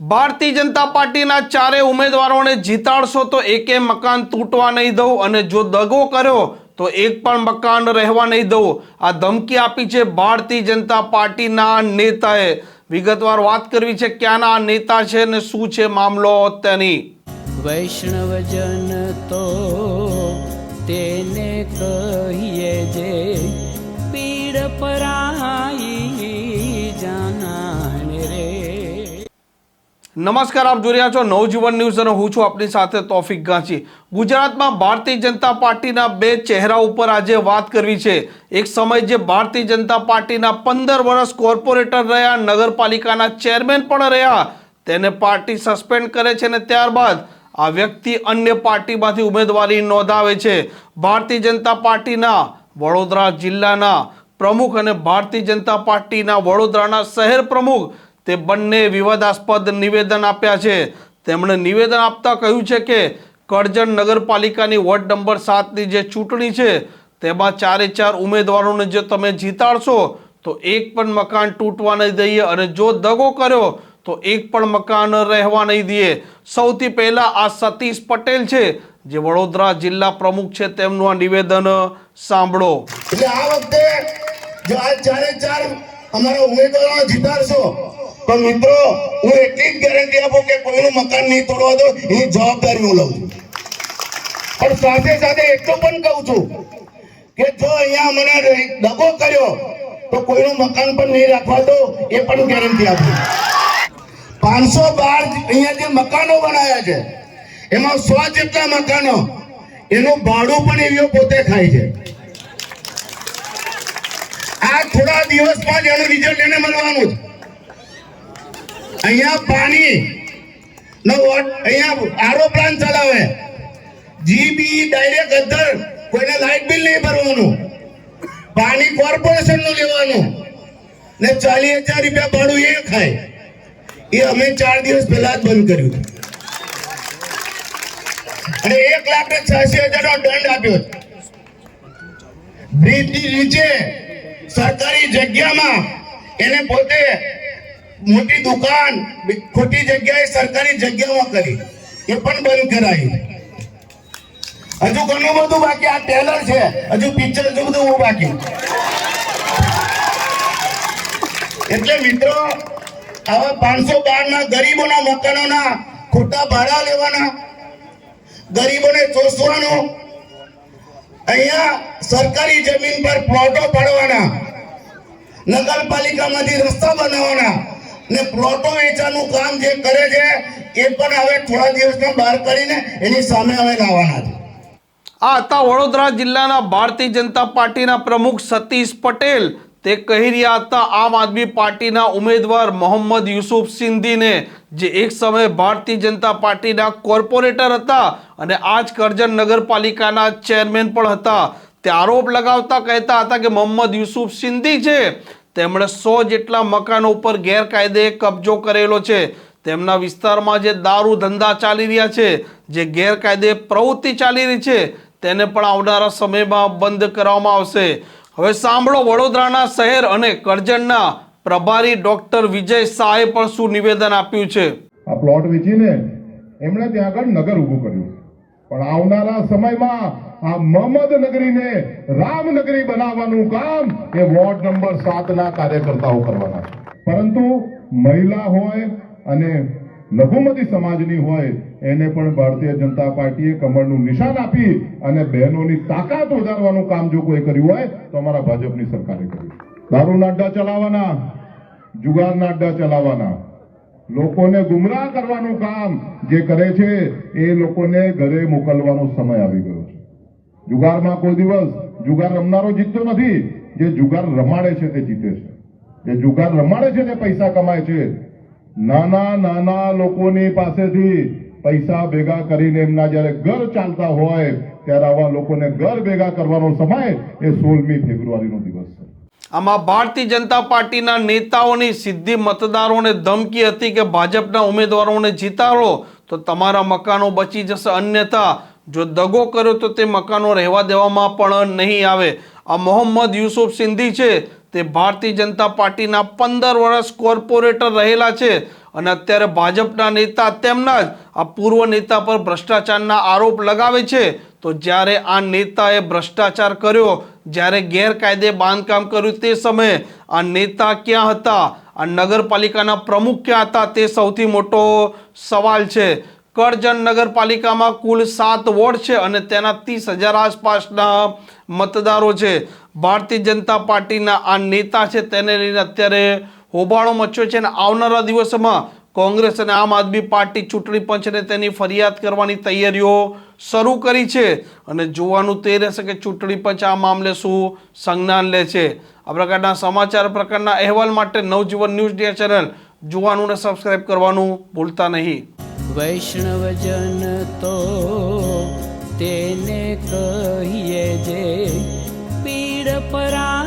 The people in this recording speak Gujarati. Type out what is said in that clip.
ભારતીય જનતા પાર્ટીના ચારે ઉમેદવારોને જીતાડશો તો એકે મકાન તૂટવા નહીં દઉં અને જો દગો કર્યો તો એક પણ મકાન રહેવા નહીં દઉં. આ ધમકી આપી છે ભારતીય જનતા પાર્ટીના નેતાએ. વિગતવાર વાત કરવી છે ક્યાંના નેતા છે ને શું છે મામલો તેની? વૈષ્ણવજન તો તેને કહીએ જે પીડ પરાઈ નમસ્કાર, આપ જોઈ રહ્યા છો નવજીવન ન્યૂઝ અને હું છું આપની સાથે તોફિક ગાંચી. ગુજરાતમાં ભારતીય જનતા પાર્ટીના બે ચહેરા ઉપર આજે વાત કરવી છે. એક સમય જે ભારતીય જનતા પાર્ટીના પંદર વર્ષ કોર્પોરેટર રહ્યા, નગરપાલિકાના ચેરમેન પણ રહ્યા, તેને પાર્ટી સસ્પેન્ડ કરે છે અને ત્યારબાદ આ વ્યક્તિ અન્ય પાર્ટીમાંથી ઉમેદવારી નોંધાવે છે. ભારતીય જનતા પાર્ટીના વડોદરા જિલ્લાના પ્રમુખ અને ભારતીય જનતા પાર્ટીના વડોદરાના શહેર પ્રમુખ તે બંને વિવાદાસ્પદ નિવેદન આપ્યા છે. તેમણે નિવેદન આપતા કહ્યું છે કે, કરજણ નગરપાલિકાની વોર્ડ નંબર સાતની જે ચૂંટણી છે, તેમાં ચારે ચાર ઉમેદવારોને જો તમે જીતાડશો, તો એક પણ મકાન તૂટવા નહીં દઈએ અને જો દગો કર્યો, તો એક પણ મકાન રહેવા નહીં દઈએ. સૌથી પહેલાં આ સતીશ પટેલ છે, જે વડોદરા જિલ્લા પ્રમુખ છે, તેમનું આ નિવેદન સાંભળો. એટલે આ વખતે જો આ ચારે ચાર અમારા ઉમેદવારો જીતાડશો તો મિત્રો, હું એટલી જ ગેરંટી આપું કે કોઈનું મકાન નહીં તોડવા દો એની જવાબદારી હું લઉં પણ સાથે સાથે એટલું પણ કહું છું કે જો અહીંયા મને દગો કર્યો, તો કોઈનું મકાન પણ નહીં રાખવા દો એ પણ ગેરંટી આપું. પાંચસો બાર અહીંયા જે મકાનો બનાવ્યા છે, એમાં સો જેટલા મકાનો, એનું ભાડું પણ એવીઓ પોતે ખાય છે. આ થોડા દિવસમાં જ એનું રિઝલ્ટ એને મળવાનું છે અહીંયા પાણી. નો અહીંયા આરો પ્લાન ચલાવે. જીબી ડાયરેક્ટ અધર કોઈને લાઇટ બિલ નહીં ભરવાનું. પાણી કોર્પોરેશનનું લેવાનું. ને ચાલીસ હજાર રૂપિયા ભાડું એ ખાય. એ અમે ચાર દિવસ પહેલા જ બંધ કર્યું. અને એક લાખ ને છ્યાસી હજાર નો દંડ આપ્યો બ્રિજ નીચે સરકારી જગ્યામાં એને પોતે મોટી દુકાન, ખોટી જગ્યાએ સરકારી જગ્યામાં કરી. એ પણ બંધ કરાવી હજુ ઘણું બધું બાકી, આ ટેલર છે. હજુ પિક્ચર હજુ બધું બાકી. એટલે મિત્રો, આવા પાંચસો બાર ના ગરીબોના મકાનોના ખોટા ભાડા લેવાના, ગરીબોને ચોસવાનો, અહીંયા સરકારી જમીન પર પ્લોટો પાડવાના, નગરપાલિકામાંથી રસ્તા બનાવવાના ને પ્લોટો વેચાનું કામ જે કરે છે, એ પણ હવે થોડા દિવસમાં બહાર કરીને એની સામે હવે લાવવાના છે. આ હતા વડોદરા જિલ્લાના ભારતીય જનતા પાર્ટીના પ્રમુખ સતીશ પટેલ. તે કહી રહ્યા હતા, આમ આદમી પાર્ટીના ઉમેદવાર મોહમ્મદ યુસુફ સિંધીને, જે એક સમયે ભારતીય જનતા પાર્ટીના કોર્પોરેટર હતા અને આજ કરજણ નગરપાલિકાના ચેરમેન પણ હતા. તે આરોપ લગાવતા કહેતા હતા કે મોહમ્મદ યુસુફ સિંધી છે. તેમણે સો જેટલા મકાનો ઉપર ગેરકાયદે કબજો કરેલો છે. તેમના વિસ્તારમાં જે દારૂ ધંધા ચાલી રહ્યા છે, જે ગેરકાયદે પ્રવૃત્તિ ચાલી રહી છે, તેને પણ આવનારા સમયમાં બંધ કરવામાં આવશે. હવે સાંભળો, વડોદરાના શહેર અને કરજણના પ્રભારી ડોક્ટર વિજય શાહે પણ શું નિવેદન આપ્યું છે. આ પ્લોટ વેચીને એમણે ત્યાં આગળ નગર ઊભું કર્યું. પણ આવનારા સમયમાં આ મહમદ નગરીને રામનગરી બનાવવાનું કામ એ વોર્ડ નંબર સાતના કાર્યકર્તાઓ કરવાના છે. પરંતુ મહિલા હોય અને લઘુમતી સમાજની હોય, એને પણ ભારતીય જનતા પાર્ટીએ કમળનું નિશાન આપી અને બહેનોની તાકાત વધારવાનું કામ જો કોઈ કર્યું હોય, તો અમારા ભાજપની સરકારે કર્યું દારૂના અડ્ડા ચલાવવાના, જુગારના અડ્ડા ચલાવવાના. લોકોને ગુમરાહ કરવાનું કામ જે કરે છે, એ લોકોને ઘરે મોકલવાનો સમય આવી ગયો છે. જુગારમાં કોઈ દિવસ જુગાર રમનારો જીતતો નથી, જે જુગાર રમાડે છે તે જીતે છે. જે જુગાર રમાડે છે તે પૈસા કમાય છે. નાના નાના લોકોની પાસેથી પૈસા ભેગા કરીને એમના જ્યારે ઘર ચાલતા હોય, ત્યારે આવા લોકોને ઘર ભેગા કરવાનો સમય એ સોળમી ફેબ્રુઆરીનો દિવસ છે. આમાં ભારતીય જનતા પાર્ટીના નેતાઓની સીધી મતદારોને ધમકી હતી કે ભાજપના ઉમેદવારોને જીતાડો, તો તમારા મકાનો બચી જશે. અન્યથા, જો દગો કર્યો તો તે મકાનો રહેવા દેવામાં પણ નહીં આવે. આ મોહમ્મદ યુસુફ સિંધી છે. તે ભારતીય જનતા પાર્ટીના પંદર વર્ષ કોર્પોરેટર રહેલા છે અને અત્યારે ભાજપના નેતા તેમના જ આ પૂર્વ નેતા પર ભ્રષ્ટાચારના આરોપ લગાવે છે. તો જ્યારે આ નેતાએ ભ્રષ્ટાચાર કર્યો જ્યારે ગેરકાયદે બાંધકામ કર્યું તે સમયે આ નેતા ક્યાં હતા? આ નગરપાલિકાના પ્રમુખ ક્યાં હતા? તે સૌથી મોટો સવાલ છે. કરજણ નગરપાલિકામાં કુલ સાત વોર્ડ છે અને તેના ત્રીસ હજાર આસપાસના મતદારો છે. ભારતીય જનતા પાર્ટીના આ નેતા છે, તેને લઈને અત્યારે હોબાળો મચ્યો છે અને આવનારા દિવસોમાં કોંગ્રેસ અને આમ આદમી પાર્ટી ચૂંટણી પંચને તેની ફરિયાદ કરવાની તૈયારીઓ શરૂ કરી છે. અને જોવાનું તે રહેશે કે ચૂંટણી પંચ આ મામલે શું સંજ્ઞાન લે છે. આ પ્રકારના સમાચાર પ્રકારના અહેવાલ માટે નવજીવન ન્યૂઝ ડીઆર ચેનલ જોવાનું અને સબસ્ક્રાઇબ કરવાનું ભૂલતા નહીં. વૈષ્ણવજન તો તેને કહીએ જે પીડ પરા